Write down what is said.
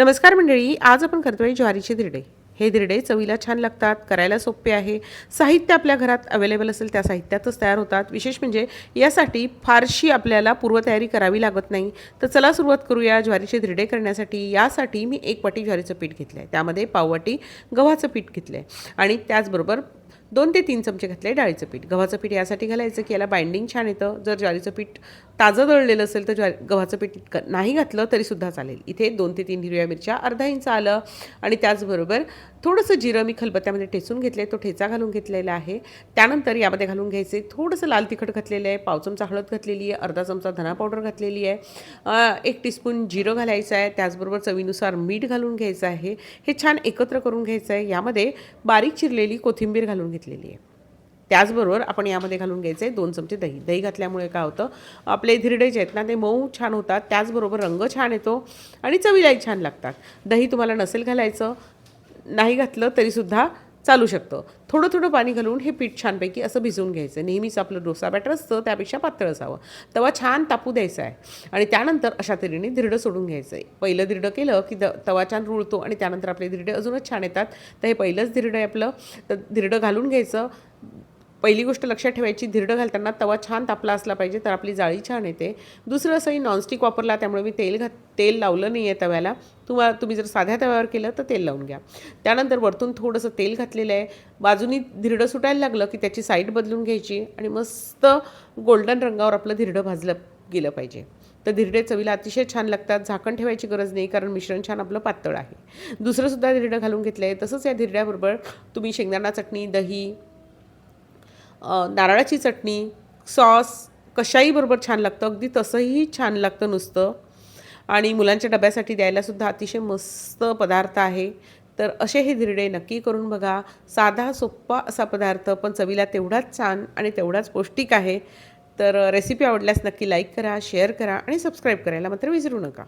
नमस्कार मंडळी आज आपण करतोय ज्वारीचे दिरडे. हे दिरडे चवीला छान लागतात करायला सोपे आहे. साहित्य आपल्या घरात अवेलेबल असेल त्या साहित्यातच तयार होतात. विशेष म्हणजे यासाठी फारशी आपल्याला पूर्वतयारी करावी लागत नाही. तर चला सुरुवात करूया ज्वारीचे दिरडे करण्यासाठी. यासाठी मी एक वाटी ज्वारीचं पीठ घेतलं आहे त्यामध्ये पाववाटी गव्हाचं पीठ घेतलं आहे आणि त्याचबरोबर दोन ते तीन चमचे घातले डाळीचं पीठ. गव्हाचं पीठ यासाठी घालायचं की याला बाइंडिंग छान येतं. जर ज्वारीचं पीठ ताजं दळलेलं असेल तर ज्वारी गव्हाचं पीठ नाही घातलं तरीसुद्धा चालेल. इथे दोन ते तीन हिरव्या मिरच्या अर्धा इंच आलं आणि त्याचबरोबर थोडंसं जिरं मी खलबत्त्यामध्ये ठेचून घेतले तो ठेचा घालून घेतलेला आहे. त्यानंतर यामध्ये घालून घ्यायचे थोडंसं लाल तिखट घातलेलं आहे. पाव चमचा हळद घातलेली आहे. अर्धा चमचा धना पावडर घातलेली आहे. एक टीस्पून जिरं घालायचं आहे. त्याचबरोबर चवीनुसार मीठ घालून घ्यायचं आहे. हे छान एकत्र करून घ्यायचं आहे. यामध्ये बारीक चिरलेली कोथिंबीर घालून घेतलेली आहे. त्याचबरोबर आपण यामध्ये घालून घ्यायचं आहे दोन चमचे दही. दही घातल्यामुळे काय होतं आपले धिरडे जे आहेत ना ते मऊ छान होतात त्याचबरोबर रंग छान येतो आणि चवीलाही छान लागतात. दही तुम्हाला नसेल घालायचं नाही घातलं तरीसुद्धा चालू शकतं. थोडं थोडं पाणी घालून हे पीठ छानपैकी असं भिजवून घ्यायचं. नेहमीच आपलं डोसा बॅटर असतं त्यापेक्षा पातळ असावं. तवा छान तापू द्यायचा आहे. आणि त्यानंतर अशा तऱ्हेने धिरडं सोडून घ्यायचं आहे पहिलं धिरडं केलं की द तवा छान रुळतो आणि त्यानंतर आपले धिरडे अजूनच छान येतात. तर हे पहिलंच धिरडं आहे आपलं. तर धिरडं घालून घ्यायचं. पहिली गोष्ट लक्षात ठेवायची धिरडं घालताना तवा छान तापला असला पाहिजे तर आपली जाळी छान येते. दुसरं असंही नॉनस्टिक वापरला त्यामुळे मी तेल घात तेल लावलं नाही आहे तव्याला. तुम्हाला तुम्ही जर साध्या तव्यावर केलं तर तेल लावून घ्या. त्यानंतर वरतून थोडंसं तेल घातलेलं आहे. बाजूनी धिरडं सुटायला लागलं की त्याची साईड बदलून घ्यायची आणि मस्त गोल्डन रंगावर आपलं धिरडं भाजलं गेलं पाहिजे. तर धिरडे चवीला अतिशय छान लागतात झाकण ठेवायची गरज नाही कारण मिश्रण छान आपलं पातळ आहे. दुसरंसुद्धा धिरडं घालून घेतलं आहे तसंच या धिरड्याबरोबर तुम्ही शेंगदाणा चटणी दही नारळाची चटणी सॉस कशाही बरोबर छान लागतं? अगदी तसंही छान लागतं नुसतं. आणि मुलांच्या डब्यासाठी द्यायलासुद्धा अतिशय मस्त पदार्थ आहे. तर असे हे धिरडे नक्की करून बघा. साधा सोप्पा असा पदार्थ पण चवीला तेवढाच छान आणि तेवढाच पौष्टिक आहे. तर रेसिपी आवडल्यास नक्की लाईक करा शेअर करा आणि सबस्क्राईब करायला मात्र विसरू नका.